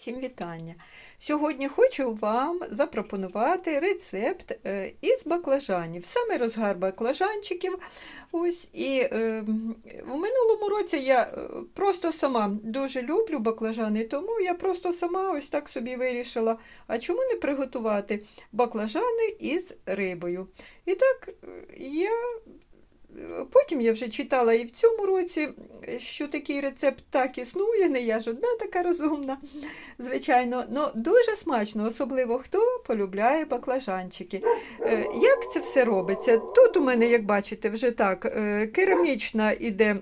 Всім вітання! Сьогодні хочу вам запропонувати рецепт е, із баклажанів. Саме розгар баклажанчиків. Ось, і е, у минулому році я е, просто сама дуже люблю баклажани, тому я просто сама ось так собі вирішила, а чому не приготувати баклажани із рибою. І так е, я Потім я вже читала і в цьому році, що такий рецепт так існує, не я ж одна така розумна, звичайно. але дуже смачно, особливо хто полюбляє баклажанчики. Е, Як це все робиться? Тут у мене, як бачите, вже так, е, керамічна іде.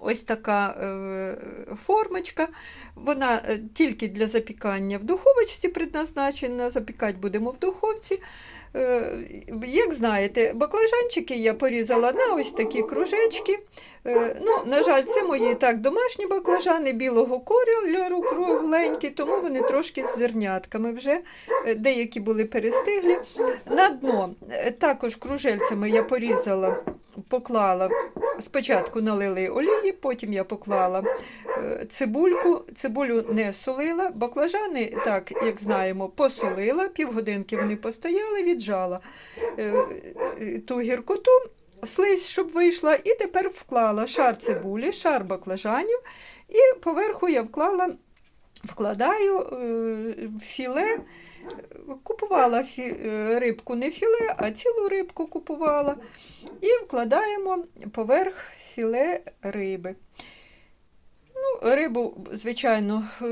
Ось така е, формочка, вона е, тільки для запікання в духовочці предназначена, запікати будемо в духовці. Е, як знаєте, баклажанчики я порізала на ось такі кружечки. Ну, на жаль, це мої так домашні баклажани білого кольору кругленькі, тому вони трошки з зернятками вже, деякі були перестиглі. На дно також кружельцями я порізала, поклала, спочатку налили олії, потім я поклала е, цибульку, цибулю не солила, баклажани, так, як знаємо, посолила, півгодинки вони постояли, віджала е, е, ту гіркоту слизь, щоб вийшла, і тепер вклала шар цибулі, шар баклажанів, і поверху я вклала, вкладаю е, філе. Купувала е, рибку не філе, а цілу рибку купувала. І вкладаємо поверх філе риби. Ну, Рибу, звичайно, е,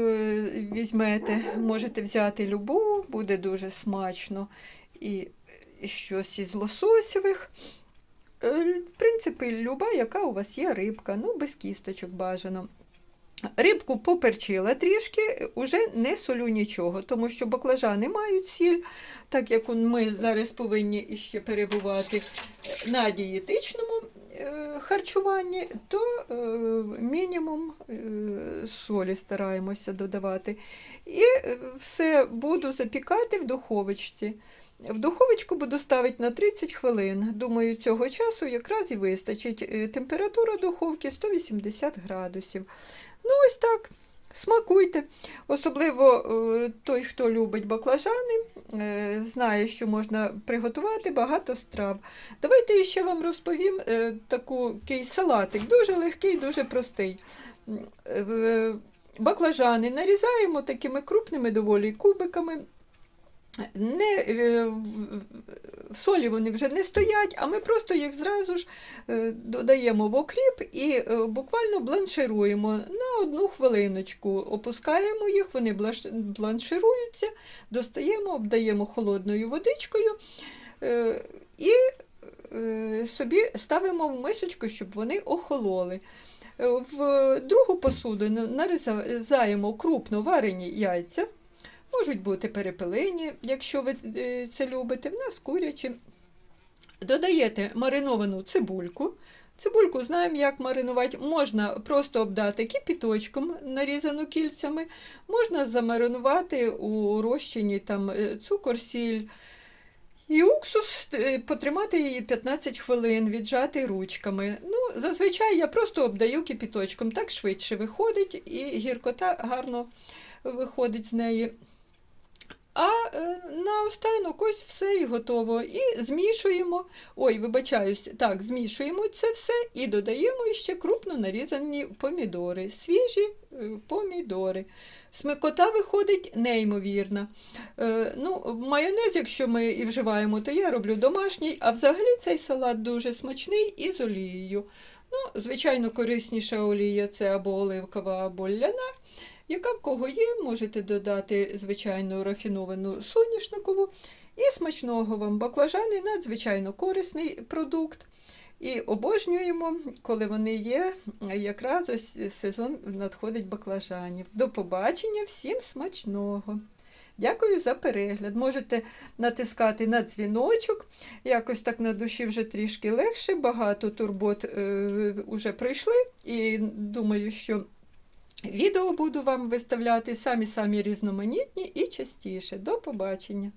візьмете, можете взяти любу, буде дуже смачно. І щось із лососєвих. В принципі, люба, яка у вас є рибка, ну, без кісточок бажано. Рибку поперчила трішки, уже не солю нічого, тому що баклажани мають сіль, так як ми зараз повинні ще перебувати на дієтичному харчуванні, то е, мінімум е, солі стараємося додавати. І е, все буду запікати в духовочці. В духовочку буду ставити на 30 хвилин. Думаю, цього часу якраз і вистачить. Е, Температура духовки 180 градусів. Ну, ось так. Смакуйте. Особливо е, той, хто любить баклажани, е, знає, що можна приготувати багато страв. Давайте ще вам розповім е, такий салатик. Дуже легкий, дуже простий. Баклажани нарізаємо такими крупними доволі кубиками. Не, е, в- солі вони вже не стоять, а ми просто їх зразу ж е, додаємо в окріп і е, буквально бланшируємо на одну хвилиночку. Опускаємо їх, вони бланшируються, достаємо, обдаємо холодною водичкою і собі ставимо в мисочку, щоб вони охололи. В другу посудину нарізаємо крупно варені яйця. Можуть бути перепелині, якщо ви е, це любите, в нас курячі. Додаєте мариновану цибульку. Цибульку знаємо, як маринувати. Можна просто обдати кипіточком, нарізану кільцями, можна замаринувати у розчині там, е, цукор, сіль і уксус, е, потримати її 15 хвилин, віджати ручками. Ну, зазвичай я просто обдаю кипіточком, так швидше виходить, і гіркота гарно виходить з неї. А е, наостанок ось все і готово. І змішуємо. Ой, вибачаюсь, так, змішуємо це все і додаємо ще крупно нарізані помідори, свіжі е, помідори. Смикота виходить неймовірна. Е, ну, майонез, якщо ми і вживаємо, то я роблю домашній, а взагалі цей салат дуже смачний і з олією. Ну, звичайно, корисніша олія це або оливкова, або ляна. Яка в кого є, можете додати звичайну рафіновану соняшникову. І смачного вам баклажани надзвичайно корисний продукт. І обожнюємо, коли вони є, якраз ось сезон надходить баклажанів. До побачення, всім смачного! Дякую за перегляд. Можете натискати на дзвіночок. Якось так на душі вже трішки легше, багато турбот е, вже пройшли, і думаю, що Відео буду вам виставляти самі-самі різноманітні і частіше. До побачення!